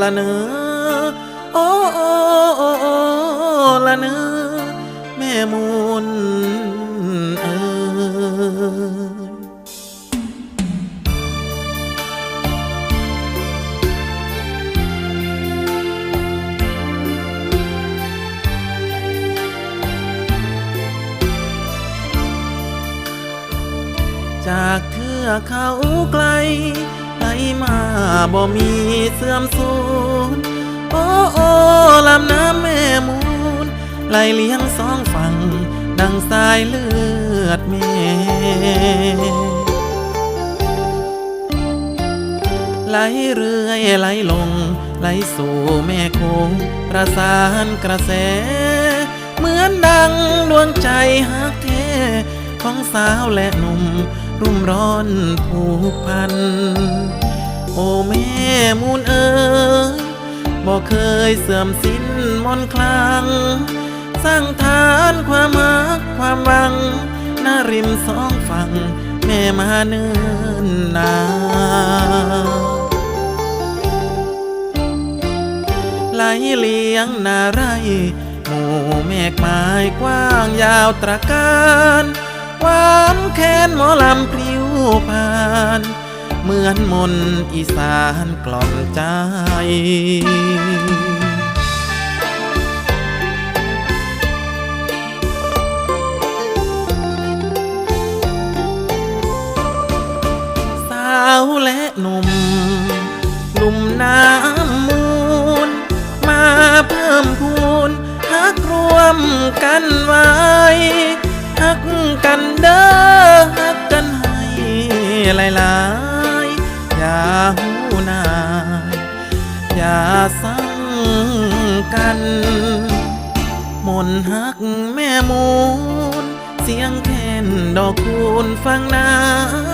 ละเนอโอโอ้โอ้โอ้ละเนอแม่มูลเอ้ยจากเทือกเขาไกล มาบ่มีเสื่อมสูญโอ้โอ้ลำน้ำแม่มูลไหลเลี้ยงสองฝั่ง ดังสายเลือดแม่ไหลเรื่อยไหลลง ไหลสู่แม่คง ประสานกระแส เหมือนดังดวงใจหักเทของสาวและหนุ่ม รุ่มร้อนผูกพัน อ้แม่มูลเอ๋ยบอกเคยเสื่อมสิ้นมนคลัง สร้างฐานความหักความหวังหน้าริมสองฝั่ง แม่มาเนิ่นนานไหลเลี้ยงนาไรหมู่เมฆไม้กว้างยาวตระการหวานแค้นหมอลำพลิ้วผ่าน เหมือนมนอีสานกล่อมใจสาวและหนุ่มหนุ่มน้ำมูล มาเพิ่มพูนฮักรวมกันไว้ฮักกันเด้อฮักกันให้หลายๆ อย่าสั่งกัน มนต์ฮักแม่มูล เสียงแคนดอกคูณฟังน้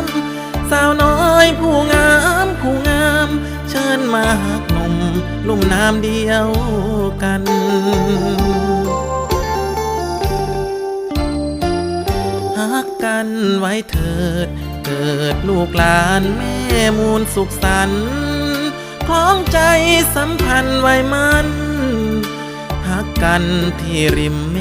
ำ สาวน้อยผู้งามผู้งาม เชิญมาหักหนุ่มลุ่มน้ำเดียวกันหักกันไว้เถิด เกิดลูกหลานแม่มูลสุขสันต์ คล้องใจสัมพันธ์ไว้มันหักกันที่ริมเม